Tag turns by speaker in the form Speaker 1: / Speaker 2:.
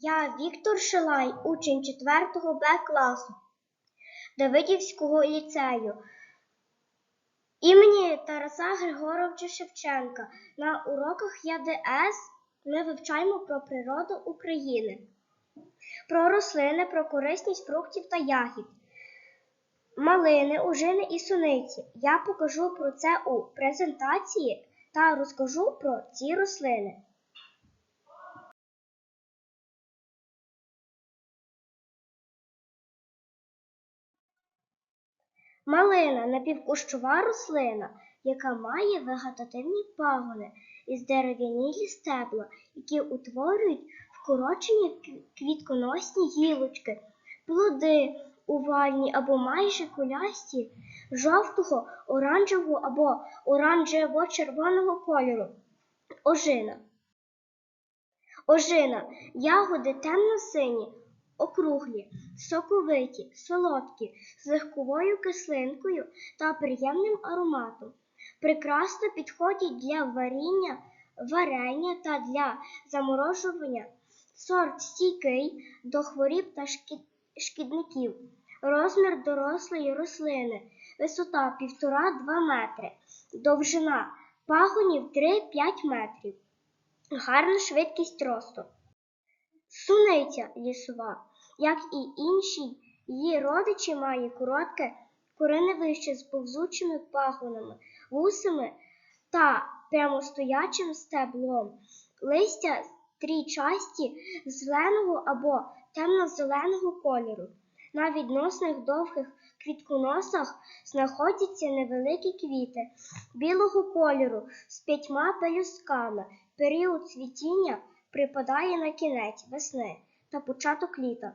Speaker 1: Я Віктор Шилай, учень 4 Б класу Давидівського ліцею імені Тараса Григоровича Шевченка. На уроках ЯДС ми вивчаємо про природу України, про рослини, про корисність фруктів та ягід, малини, ужини і суниці. Я покажу про це у презентації та розкажу про ці рослини. Малина напівкущова рослина, яка має вегетативні пагони із дерев'янілі стебла, які утворюють вкорочені квітконосні гілочки, плоди овальні або майже кулясті, жовтого, оранжевого або оранжево-червоного кольору. Ожина. Ожина. Ягоди темно-сині, округлі, соковиті, солодкі, з легковою кислинкою та приємним ароматом. Прекрасно підходять для варіння, варення та для заморожування. Сорт стійкий до хворіб та шкідників. Розмір дорослої рослини. Висота 1,5-2 метри. Довжина пагонів 3-5 метрів. Гарна швидкість росту. Суниця лісова, як і інші її родичі, має коротке кореневище з повзучими пагонами, вусами та прямостоячим стеблом. Листя трійчасті зеленого або темно-зеленого кольору. На відносних довгих квітконосах знаходяться невеликі квіти білого кольору з п'ятьма пелюстками. Період цвітіння припадає на кінець весни та початок літа.